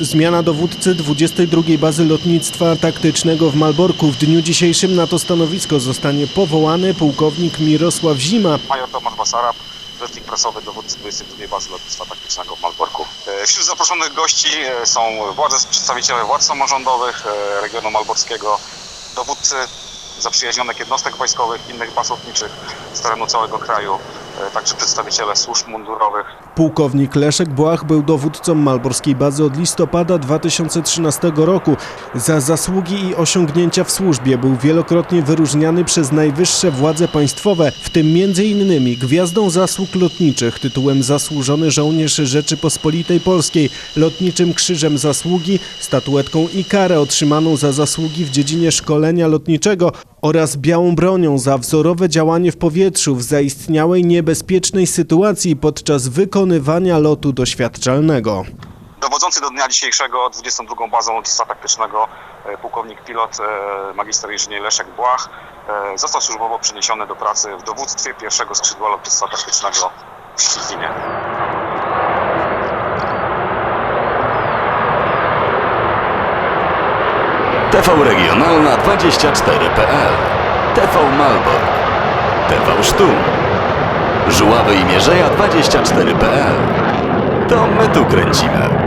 Zmiana dowódcy 22 Bazy Lotnictwa Taktycznego w Malborku. W dniu dzisiejszym na to stanowisko zostanie powołany pułkownik Mirosław Zima. Major Tomasz Basarab, rzecznik prasowy dowódcy 22 Bazy Lotnictwa Taktycznego w Malborku. E, Wśród zaproszonych gości e, są władze, przedstawiciele władz samorządowych e, regionu malborskiego, dowódcy zaprzyjaźnionych jednostek wojskowych, innych baz lotniczych z terenu całego kraju, także przedstawiciele służb mundurowych. Pułkownik Leszek Błach był dowódcą malborskiej bazy od listopada 2013 roku. Za zasługi i osiągnięcia w służbie był wielokrotnie wyróżniany przez najwyższe władze państwowe, w tym m.in. Gwiazdą Zasług Lotniczych, tytułem Zasłużony Żołnierz Rzeczypospolitej Polskiej, Lotniczym Krzyżem Zasługi, statuetką i karę otrzymaną za zasługi w dziedzinie szkolenia lotniczego oraz białą bronią za wzorowe działanie w powietrzu w zaistniałej niebezpiecznej sytuacji podczas wykonywania lotu doświadczalnego. Dowodzący do dnia dzisiejszego 22 Bazą Lotnictwa Taktycznego e, pułkownik pilot e, magister inżynier Leszek Błach e, został służbowo przeniesiony do pracy w dowództwie pierwszego skrzydła lotnictwa taktycznego w Szczecinie. TV Regionalna 24.pl TV Malbork. TV Sztum. Żuławy i Mierzeja 24.pl To my tu kręcimy.